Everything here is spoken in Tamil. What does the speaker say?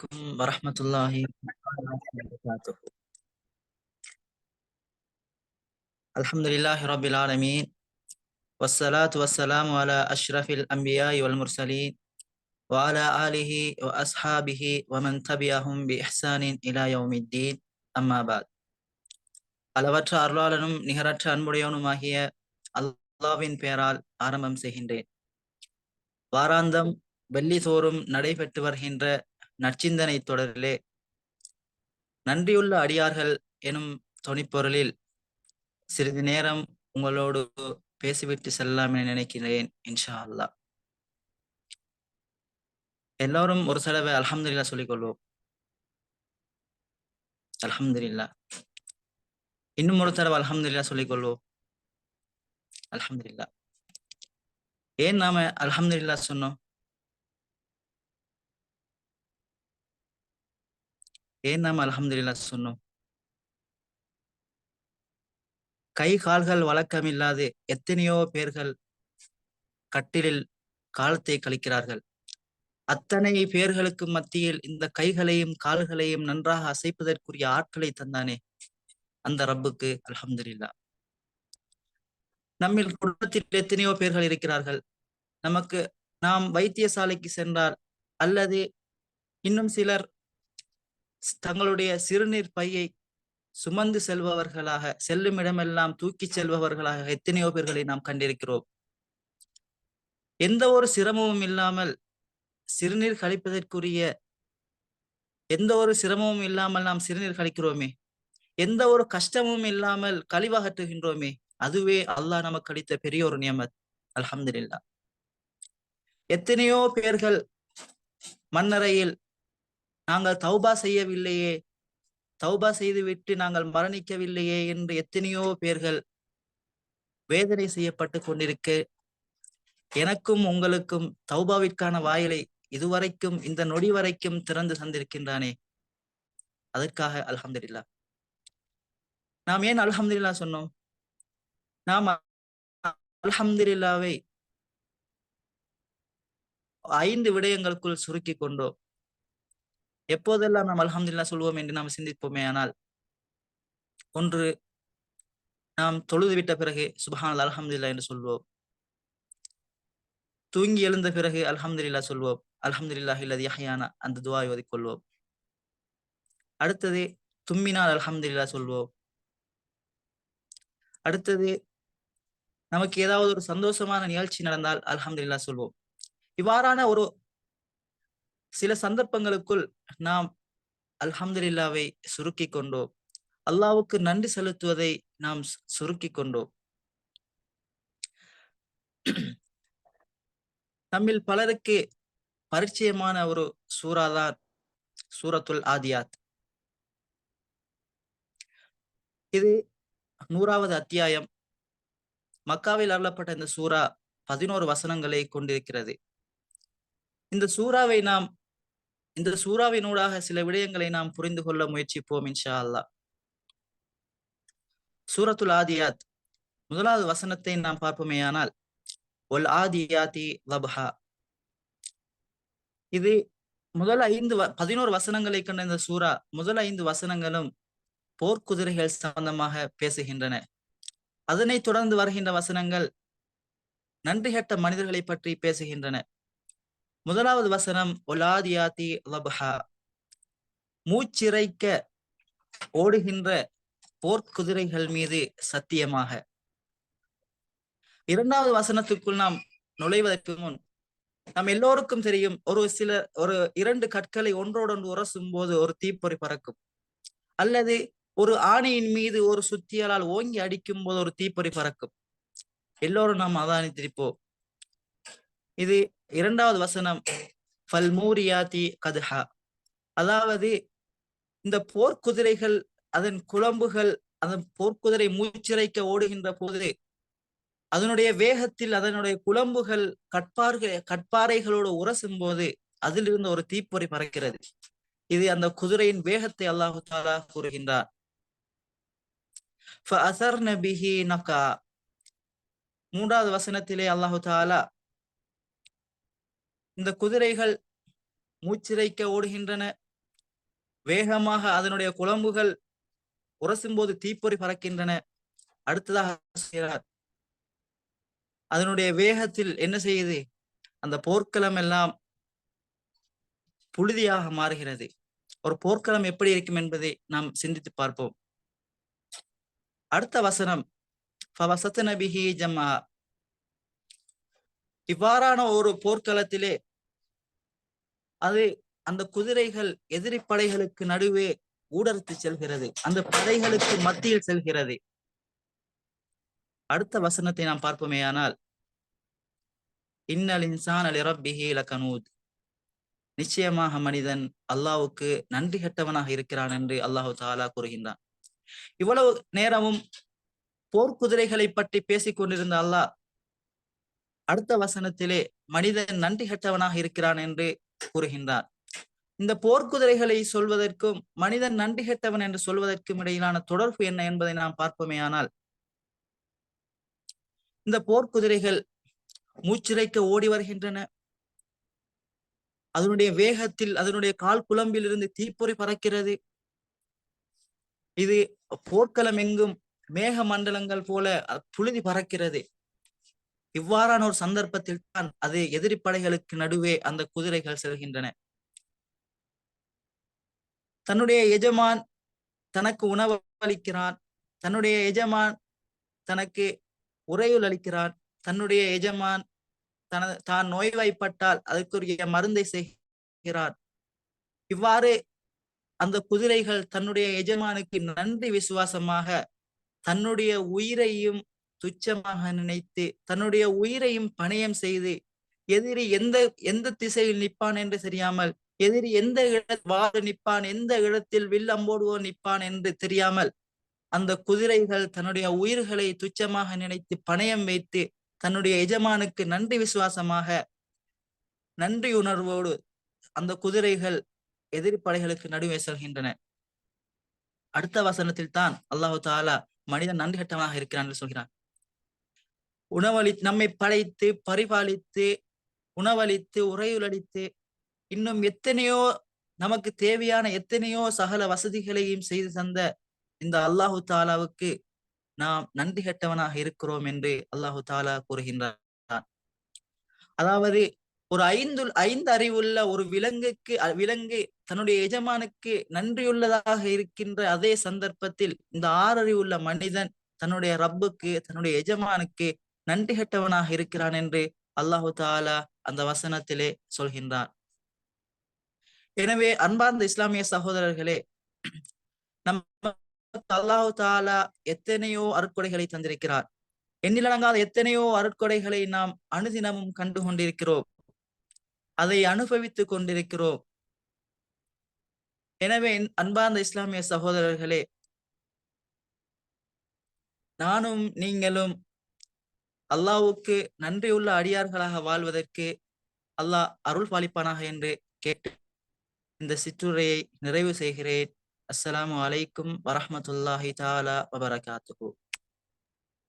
عليكم ورحمة الله وبركاته الحمد لله رب العالمين والصلاة والسلام على أشرف الأنبياء والمرسلين وعلى آله وأصحابه ومن تبعهم بإحسان إلى يوم الدين أما بعد அளவற்ற அருளாளனும் நிகரற்ற அன்புடையவனுமாகிய அல்லாவின் பெயரால் ஆரம்பம் செய்கின்றேன் வாராந்தம் வெள்ளி தோறும் நடைபெற்று வருகின்ற நற்சிந்தனை தொடரிலே நன்றியுள்ள அடியார்கள் எனும் தொனிப்பொருளில் சிறிது நேரம் உங்களோடு பேசிவிட்டு செல்லலாம் என நினைக்கிறேன் இன்ஷா அல்லா எல்லோரும் ஒரு தடவை அலமதுல்லா சொல்லிக்கொள்வோம். அலமதுல்லா இன்னும் ஒரு தடவை அலமதுல்லா சொல்லிக் அலமதுல்லா ஏன் நாம அலமதுல்லா சொன்னோம்? ஏன் நாம் அலமதுல்லா சொன்னோம்? கை கால்கள் வழக்கம் இல்லாது எத்தனையோ பேர்கள் கட்டிலில் காலத்தை கழிக்கிறார்கள். அத்தனை பேர்களுக்கு மத்தியில் இந்த கைகளையும் கால்களையும் நன்றாக அசைப்பதற்குரிய ஆட்களை தந்தானே அந்த ரப்புக்கு அலமதுல்லா நம்மில் குடும்பத்தில் எத்தனையோ பேர்கள் இருக்கிறார்கள். நமக்கு நாம் வைத்தியசாலைக்கு சென்றால் அல்லது இன்னும் சிலர் தங்களுடைய சிறுநீர் பையை சுமந்து செல்பவர்களாக செல்லும் இடமெல்லாம் தூக்கி செல்பவர்களாக எத்தனையோ பேர்களை நாம் கண்டிருக்கிறோம். எந்த ஒரு சிரமமும் இல்லாமல் சிறுநீர் கழிப்பதற்குரிய எந்த ஒரு சிரமமும் இல்லாமல் நாம் சிறுநீர் கழிக்கிறோமே எந்த ஒரு கஷ்டமும் இல்லாமல் கழிவகற்றுகின்றோமே அதுவே அல்லாஹ் நமக்கு அளித்த பெரிய ஒரு நியமத். அலமதுல்லா எத்தனையோ பேர்கள் மன்னரையில் நாங்கள் தௌபா செய்யவில்லையே. தௌபா செய்துவிட்டு நாங்கள் மரணிக்கவில்லையே என்று எத்தனையோ பேர்கள் வேதனை செய்யப்பட்டு கொண்டிருக்க. எனக்கும் உங்களுக்கும் தௌபாவிற்கான வாயிலை இதுவரைக்கும் இந்த நொடி வரைக்கும் திறந்து தந்திருக்கின்றானே. அதற்காக அல்ஹம்துலில்லா நாம் ஏன் அல்ஹம்துலில்லா சொன்னோம்? நாம் அல்ஹம்துலில்லாவை ஐந்து விடயங்களுக்குள் சுருக்கி கொண்டோம். எப்போதெல்லாம் நாம் அல்ஹம்துல்லா சொல்வோம் என்று நாம் சிந்திப்போமே ஆனால் ஒன்று நாம் தொழுது விட்ட பிறகு சுபஹான் அலஹம்துல்லா என்று சொல்வோம். தூங்கி எழுந்த பிறகு அலஹம்துல்லா சொல்வோம். அலஹம்துல்லா இல்லது யஹ்யானா அந்த துவாய் கொள்வோம். அடுத்தது தும்மினால் அலஹம்துல்லா சொல்வோம். அடுத்தது நமக்கு ஏதாவது ஒரு சந்தோஷமான நிகழ்ச்சி நடந்தால் அலஹம்துல்லா சொல்வோம். இவ்வாறான ஒரு சில சந்தர்ப்பங்களுக்குள் நாம் அல்ஹம்துலில்லாவை சுருக்கி கொண்டோம். அல்லாவுக்கு நன்றி செலுத்துவதை நாம் சுருக்கி கொண்டோம். நம்மில் பலருக்கு பரிச்சயமான ஒரு சூறாதான் சூரத்துல் ஆதியாத். இது நூறாவது அத்தியாயம். மக்காவில் அருளப்பட்ட இந்த சூறா பதினோரு வசனங்களை கொண்டிருக்கிறது. இந்த சூறாவை நாம் இந்த சூறாவினூடாக சில விடயங்களை நாம் புரிந்து கொள்ள முயற்சிப்போம் இன்ஷா அல்லா சூரத்துல் ஆதியாத் முதலாவது வசனத்தை நாம் பார்ப்போமேயானால் ஒல் ஆதியாதி வபஹா. இது முதல் ஐந்து பதினோரு வசனங்களை கண்ட இந்த சூறா முதல் ஐந்து வசனங்களும் போர்க்குதிரைகள் சம்பந்தமாக பேசுகின்றன. அதனை தொடர்ந்து வருகின்ற வசனங்கள் நன்றி கெட்ட மனிதர்களை பற்றி பேசுகின்றன. முதலாவது வசனம் ஒலாதியாதி லபஹா. மூச்சிறைக்க ஓடுகின்ற போர்க்குதிரைகள் மீது சத்தியமாக. இரண்டாவது வசனத்துக்குள் நாம் நுழைவதற்கு முன் நம் எல்லோருக்கும் தெரியும் ஒரு சில ஒரு இரண்டு கற்களை ஒன்றோடொன்று உரசும் போது ஒரு தீப்பொறி பறக்கும். அல்லது ஒரு ஆணையின் மீது ஒரு சுத்தியலால் ஓங்கி அடிக்கும் போது ஒரு தீப்பொறி பறக்கும். எல்லோரும் நாம் அவதானித்திருப்போம் இது இரண்டாவது வசனம் ஃபல்மூரியாதி கதுஹா. அதாவது இந்த போர்க்குதிரைகள் அதன் குழம்புகள் அதன் போர்க்குதிரை மூச்சிறைக்க ஓடுகின்ற போது அதனுடைய வேகத்தில் அதனுடைய குழம்புகள் கட்பார்கள் கட்பாறைகளோடு உரசும் போது அதிலிருந்து ஒரு தீப்பொறி பறக்கிறது. இது அந்த குதிரையின் வேகத்தை அல்லாஹு தாலா கூறுகின்றார். மூன்றாவது வசனத்திலே அல்லாஹு தாலா இந்த குதிரைகள் மூச்சிறைக்க ஓடுகின்றன. வேகமாக அதனுடைய குழம்புகள் உரசும் போது தீப்பொறி பறக்கின்றன. அடுத்ததாக செய்கிறார். அதனுடைய வேகத்தில் என்ன செய்யுது? அந்த போர்க்களம் எல்லாம் புழுதியாக மாறுகிறது. ஒரு போர்க்களம் எப்படி இருக்கும் என்பதை நாம் சிந்தித்து பார்ப்போம். அடுத்த வசனம். நபிஹி ஜம்மா இவ்வாறான ஒரு போர்க்களத்திலே அது அந்த குதிரைகள் எதிரி படைகளுக்கு நடுவே ஊடறுத்து செல்கிறது. அந்த படைகளுக்கு மத்தியில் செல்கிறது. அடுத்த வசனத்தை நாம் பார்ப்போமே ஆனால் இன்னல் இன்சான் அலி ரப்பிஹி லகனூத். நிச்சயமாக மனிதன் அல்லாவுக்கு நன்றி கெட்டவனாக இருக்கிறான் என்று அல்லாஹு தாலா கூறுகின்றான். இவ்வளவு நேரமும் போர்க்குதிரைகளை பற்றி பேசிக் கொண்டிருந்த அல்லாஹ் அடுத்த வசனத்திலே மனிதன் நன்றி கெட்டவனாக இருக்கிறான் என்று கூறுகின்றார். இந்த போர்க்குதிரைகளை சொல்வதற்கும் மனிதன் நன்றி கெட்டவன் என்று சொல்வதற்கும் இடையிலான தொடர்பு என்ன என்பதை நாம் பார்ப்போமே ஆனால் இந்த போர்க்குதிரைகள் மூச்சிறைக்க ஓடி வருகின்றன. அதனுடைய வேகத்தில் அதனுடைய கால் குழம்பில் இருந்து தீப்பொறி பறக்கிறது. இது போர்க்களம் எங்கும் மேக மண்டலங்கள் போல புழுதி பறக்கிறது. இவ்வாறான ஒரு சந்தர்ப்பத்தில் தான் அது எதிரி படைகளுக்கு நடுவே அந்த குதிரைகள் செல்கின்றன. தன்னுடைய எஜமான் தனக்கு உணவு அளிக்கிறான் தன்னுடைய எஜமான் தனக்கு உறையுள் அளிக்கிறான். தன்னுடைய எஜமான் தன தான் நோய்வாய்ப்பட்டால் அதற்குரிய மருந்தை செய்கிறார் இவ்வாறு அந்த குதிரைகள் தன்னுடைய எஜமானுக்கு நன்றி விசுவாசமாக தன்னுடைய உயிரையும் துச்சமாக நினைத்து தன்னுடைய உயிரையும் பணயம் செய்து எதிரி எந்த எந்த திசையில் நிற்பான் என்று தெரியாமல் எதிரி எந்த இடத்தில் வாடு நிற்பான் எந்த இடத்தில் வில் அம்போடுவோ நிற்பான் என்று தெரியாமல் அந்த குதிரைகள் தன்னுடைய உயிர்களை துச்சமாக நினைத்து பணயம் வைத்து தன்னுடைய எஜமானுக்கு நன்றி விசுவாசமாக நன்றி உணர்வோடு அந்த குதிரைகள் எதிரி படைகளுக்கு நடுவே செல்கின்றன. அடுத்த வசனத்தில் தான் அல்லாஹு தாலா மனிதன் நன்றி கட்டமாக இருக்கிறான் என்று சொல்கிறான். உணவளி நம்மை படைத்து பரிபாலித்து உணவளித்து உரையுளளித்து இன்னும் எத்தனையோ நமக்கு தேவையான எத்தனையோ சகல வசதிகளையும் செய்து தந்த இந்த அல்லாஹு தாலாவுக்கு நாம் நன்றி கட்டவனாக இருக்கிறோம் என்று அல்லாஹு தாலா கூறுகின்றான். அதாவது ஒரு ஐந்து ஐந்து அறிவுள்ள ஒரு விலங்குக்கு விலங்கு தன்னுடைய எஜமானுக்கு நன்றியுள்ளதாக இருக்கின்ற அதே சந்தர்ப்பத்தில் இந்த ஆறறிவுள்ள மனிதன் தன்னுடைய ரப்புக்கு தன்னுடைய எஜமானுக்கு நன்றி கெட்டவனாக இருக்கிறான் என்று அல்லாஹு தாலா அந்த வசனத்திலே சொல்கின்றான். எனவே அன்பார்ந்த இஸ்லாமிய சகோதரர்களே நம்ம அல்லாஹு தாலா எத்தனையோ அருட்கொடைகளை தந்திருக்கிறார். எண்ணிலடங்காத எத்தனையோ அருட்கொடைகளை நாம் அனுதினமும் கண்டு கொண்டிருக்கிறோம் அதை அனுபவித்துக் கொண்டிருக்கிறோம். எனவே அன்பார்ந்த இஸ்லாமிய சகோதரர்களே நானும் நீங்களும் அல்லாவுக்கு நன்றியுள்ள அடியார்களாக வாழ்வதற்கு அல்லாஹ் அருள் பாலிப்பானாக என்று கேட்டு இந்த சிற்றுரையை நிறைவு செய்கிறேன். அஸ்ஸலாமு அலைக்கும் வரஹமத்துல்லாஹி தாலா வபரகாத்துஹூ.